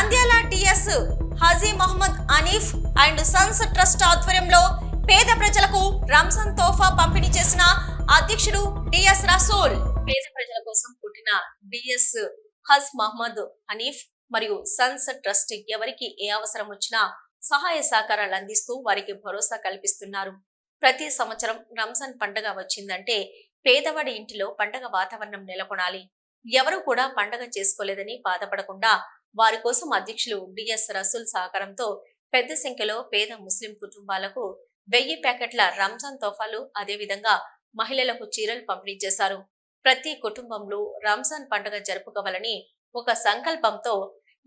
Nandyala T S Haji Mohammed Hanif and sons trust ఆధ్వర్యంలో పేద ప్రజలకు రంజాన్ తోఫా పంపిణీ చేసిన అధ్యక్షుడు డిఎస్ రసూల్. పేద ప్రజల కోసం పుట్టిన డిఎస్ హజ్ మహమ్మద్ హనీఫ్ మరియు సన్స్ ట్రస్ట్ ఎవరికి ఏ అవసరం వచ్చినా సహాయ సహకారాలు అందిస్తూ వారికి భరోసా కల్పిస్తున్నారు. ప్రతి సంవత్సరం రంజాన్ పండగ వచ్చిందంటే పేదవాడి ఇంటిలో పండగ వాతావరణం నెలకొనాలి. ఎవరు కూడా పండగ చేసుకోలేదని బాధపడకుండా వారి కోసం అధ్యక్షులు డిఎస్ రసూల్ సహకారంతో పెద్ద సంఖ్యలో పేద ముస్లిం కుటుంబాలకు వెయ్యి ప్యాకెట్ల రంజాన్ తోఫాలు అదేవిధంగా మహిళలకు చీరలు పంపిణీ చేశారు ప్రతి కుటుంబంలో రంజాన్ పండుగ జరుపుకోవాలని ఒక సంకల్పంతో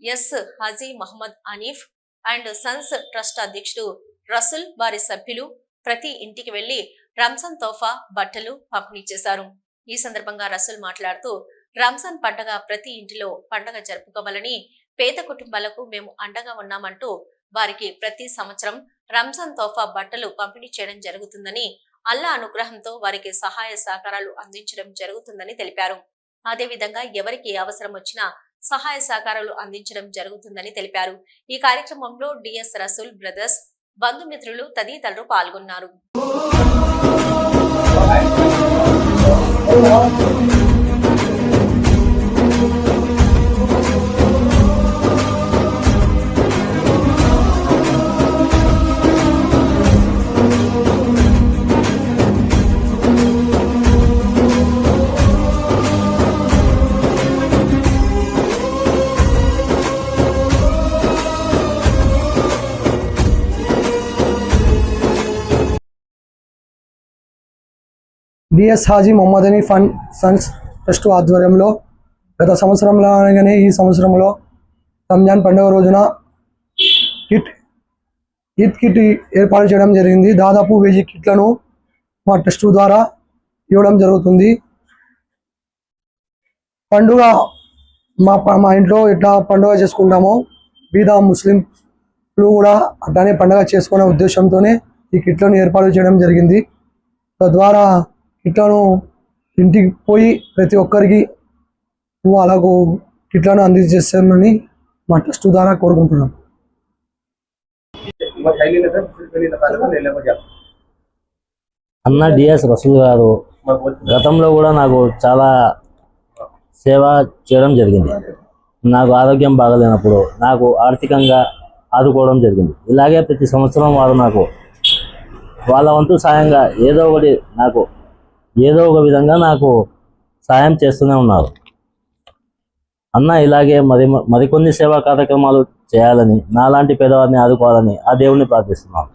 S. Haji Mohammed Anif and sons trust అధ్యక్షుడు రసుల్ వారి సభ్యులు ప్రతి ఇంటికి వెళ్ళి రంజాన్ తోఫా బట్టలు పంపిణీ చేశారు ఈ సందర్భంగా రసుల్ మాట్లాడుతూ రంజాన్ పండగ ప్రతి ఇంటిలో పండగ జరుపుకోవాలని పేద కుటుంబాలకు మేము అండగా ఉన్నామంటూ వారికి ప్రతి సంవత్సరం రంజాన్ తోఫా బట్టలు పంపిణీ చేయడం జరుగుతుందని అల్లా అనుగ్రహంతో వారికి సహాయ సహకారాలు అందించడం జరుగుతుందని తెలిపారు. అదేవిధంగా ఎవరికి అవసరం వచ్చినా సహాయ సహకారాలు అందించడం జరుగుతుందని తెలిపారు. ఈ కార్యక్రమంలో డిఎస్ రసూల్ బ్రదర్స్ బంధుమిత్రులు తదితరులు పాల్గొన్నారు. డిఎస్ హాజీ మొహమ్మద్ అనీ ఫండ్ సన్స్ ట్రస్ట్ ఆధ్వర్యంలో గత సంవత్సరంలోనే ఈ సంవత్సరంలో రంజాన్ పండుగ రోజున కిట్ ఈద్ కిట్ ఏర్పాటు చేయడం జరిగింది. దాదాపు వెయ్యి కిట్లను మా ట్రస్ట్ ద్వారా ఇవ్వడం జరుగుతుంది. పండుగ మా మా ఇంట్లో ఎట్లా పండుగ చేసుకుంటామో బీద ముస్లింలు కూడా అట్లానే పండుగ చేసుకునే ఉద్దేశంతోనే ఈ కిట్లను ఏర్పాటు చేయడం జరిగింది. తద్వారా ఇట్లాను ఇంటికి పోయి ప్రతి ఒక్కరికి అలాగూ ఇట్లాను అందించేస్తామని మా ట్రస్ట్ ద్వారా కోరుకుంటున్నాం. అన్న డిఎస్ రసూల్ గారు గతంలో కూడా నాకు చాలా సేవ చేయడం జరిగింది. నాకు ఆరోగ్యం బాగలేనప్పుడు నాకు ఆర్థికంగా ఆదుకోవడం జరిగింది. ఇలాగే ప్రతి సంవత్సరం వారు నాకు వాళ్ళ వంతు సాయంగా ఏదో ఒకటి నాకు ఏదో ఒక విధంగా నాకు సాయం చేస్తూనే ఉన్నారు. అన్న ఇలాగే మరి మరికొన్ని సేవా కార్యక్రమాలు చేయాలని నాలాంటి పేదవారిని ఆదుకోవాలని ఆ దేవుణ్ణి ప్రార్థిస్తున్నాను